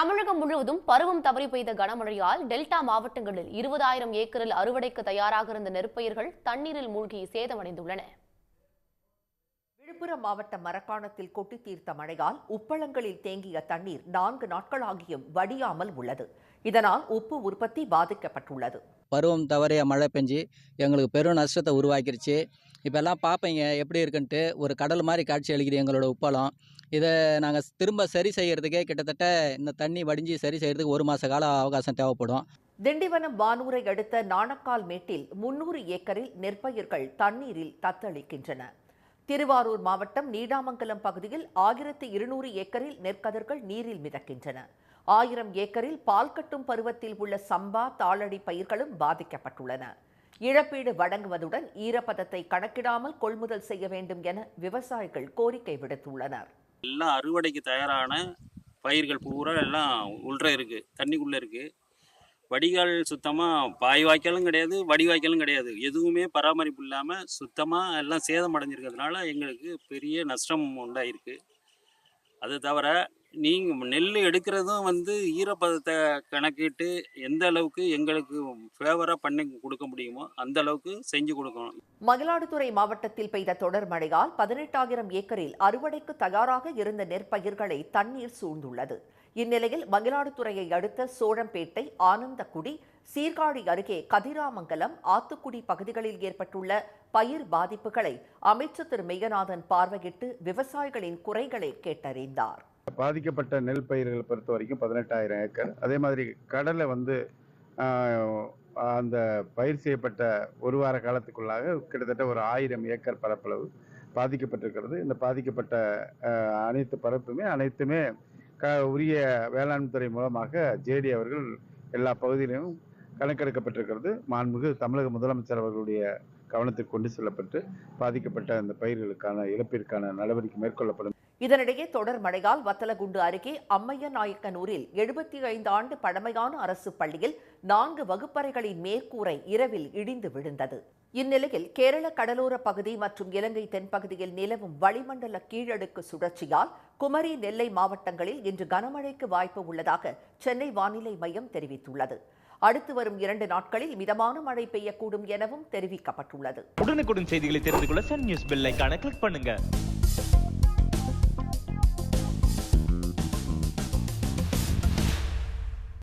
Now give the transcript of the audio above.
தமிழகம் முழுவதும் பருவம் தவறி பெய்த கனமழையால் டெல்டா மாவட்டங்களில் இருபதாயிரம் ஏக்கரில் அறுவடைக்கு தயாராக இருந்த நெற்பயிர்கள் தண்ணீரில் மூழ்கி சேதமடைந்துள்ளன. விழுப்புரம் மாவட்டம் மரக்காணத்தில் கொட்டி தீர்த்த மழையால் உப்பளங்களில் தேங்கிய தண்ணீர் நான்கு நாட்களாகியும் வடியாமல் உள்ளது. இதனால் உப்பு உற்பத்தி பாதிக்கப்பட்டுள்ளது. பருவம் தவறிய மழை பெஞ்சு எங்களுக்கு பெரும் நஷ்டத்தை உருவாக்கிருச்சு. இப்போல்லாம் பார்ப்பீங்க எப்படி இருக்குன்ட்டு ஒரு கடல் மாதிரி காட்சி அளிக்குது எங்களோட உப்பளம் இதை நாங்கள் திரும்ப சரி செய்யறதுக்கே கிட்டத்தட்ட இந்த தண்ணி வடிஞ்சு சரி செய்யறதுக்கு ஒரு மாத கால அவகாசம் தேவைப்படும். திண்டிவனம் வானூரை அடுத்த நாணக்கால் மேட்டில் முன்னூறு ஏக்கரில் நெற்பயிர்கள் தண்ணீரில் தத்தளிக்கின்றன. திருவாரூர் மாவட்டம் நீடாமங்கலம் பகுதியில் ஆயிரத்தி இருநூறு ஏக்கரில் நெற்கதிர்கள் நீரில் மிதக்கின்றன. ஆயிரம் ஏக்கரில் பால் கட்டும் பருவத்தில் உள்ள சம்பா தாளடி பயிர்களும் பாதிக்கப்பட்டுள்ளன. இழப்பீடு வழங்குவதுடன் ஈரப்பதத்தை கணக்கிடாமல் கொள்முதல் செய்ய வேண்டும் என விவசாயிகள் கோரிக்கை விடுத்துள்ளனர். எல்லாம் அறுவடைக்கு தயாரான பயிர்கள் பூரா எல்லாம் உள்ற இருக்குது தண்ணிக்குள்ளே இருக்குது வடிகால் சுத்தமாக பாய் வாய்க்காலும் கிடையாது வடி வாய்க்காலும் கிடையாது. எதுவுமே பராமரிப்பு இல்லாமல் சுத்தமாக எல்லாம் சேதம் அடைஞ்சிருக்கிறதுனால எங்களுக்கு பெரிய நஷ்டம் உண்டாயிருக்கு. அது தவிர நீங்கள் நெல் எடுக்கிறதும் வந்து ஈரப்பதத்தை கணக்கிட்டு எந்த அளவுக்கு எங்களுக்கு ஃபேவராக பண்ணி கொடுக்க முடியுமோ அந்த அளவுக்கு செஞ்சு கொடுக்கணும். மயிலாடுதுறை மாவட்டத்தில் பெய்த தொடர் மழையால் பதினெட்டாயிரம் ஏக்கரில் அறுவடைக்கு தயாராக இருந்த நெற்பயிர்களை தண்ணீர் சூழ்ந்துள்ளது. இந்நிலையில் மயிலாடுதுறையை அடுத்த சோழம்பேட்டை ஆனந்தக்குடி சீர்காழி அருகே கதிராமங்கலம் ஆத்துக்குடி பகுதிகளில் ஏற்பட்டுள்ள பயிர் பாதிப்புகளை அமைச்சர் திரு. மெய்யநாதன் பார்வையிட்டு விவசாயிகளின் குறைகளை கேட்டறிந்தார். பாதிக்கப்பட்ட நெல் பயிர்களை பொறுத்த வரைக்கும் பதினெட்டாயிரம் ஏக்கர். அதே மாதிரி கடலை வந்து அந்த பயிர் செய்யப்பட்ட ஒரு வார காலத்துக்குள்ளாக கிட்டத்தட்ட ஒரு ஆயிரம் ஏக்கர் பரப்பளவு பாதிக்கப்பட்டிருக்கிறது. இந்த பாதிக்கப்பட்ட அனைத்து பரப்புமே அனைத்துமே க உரிய வேளாண் துறை மூலமாக ஜேடி அவர்கள் எல்லா பகுதியிலும் கணக்கெடுக்கப்பட்டிருக்கிறது. மாண்புமிகு தமிழக முதலமைச்சர் அவர்களுடைய கவனத்திற்கு கொண்டு செல்லப்பட்டு பாதிக்கப்பட்ட அந்த பயிர்களுக்கான இழப்பிற்கான நடவடிக்கை மேற்கொள்ளப்படும். இதனிடையே தொடர் மழையால் வத்தலகுண்டு அருகே அம்மைய நாயக்கனூரில் எழுபத்தி ஐந்து ஆண்டு பழமையான அரசு பள்ளியில் நான்கு வகுப்பறைகளின் மேற்கூரை இரவில் இடிந்து விழுந்தது. இந்நிலையில் கேரள கடலோர பகுதி மற்றும் இலங்கை தென்பகுதியில் நிலவும் வளிமண்டல கீழடுக்கு சுழற்சியால் குமரி நெல்லை மாவட்டங்களில் இன்று கனமழைக்கு வாய்ப்பு உள்ளதாக சென்னை வானிலை மையம் தெரிவித்துள்ளது. அடுத்து வரும் இரண்டு நாட்களில் மிதமான மழை பெய்யக்கூடும் எனவும் தெரிவிக்கப்பட்டுள்ளது. உடனுக்குடன் செய்திகளை தெரிந்து கொள்ள சன் நியூஸ் பெல் கிளிக் பண்ணுங்க.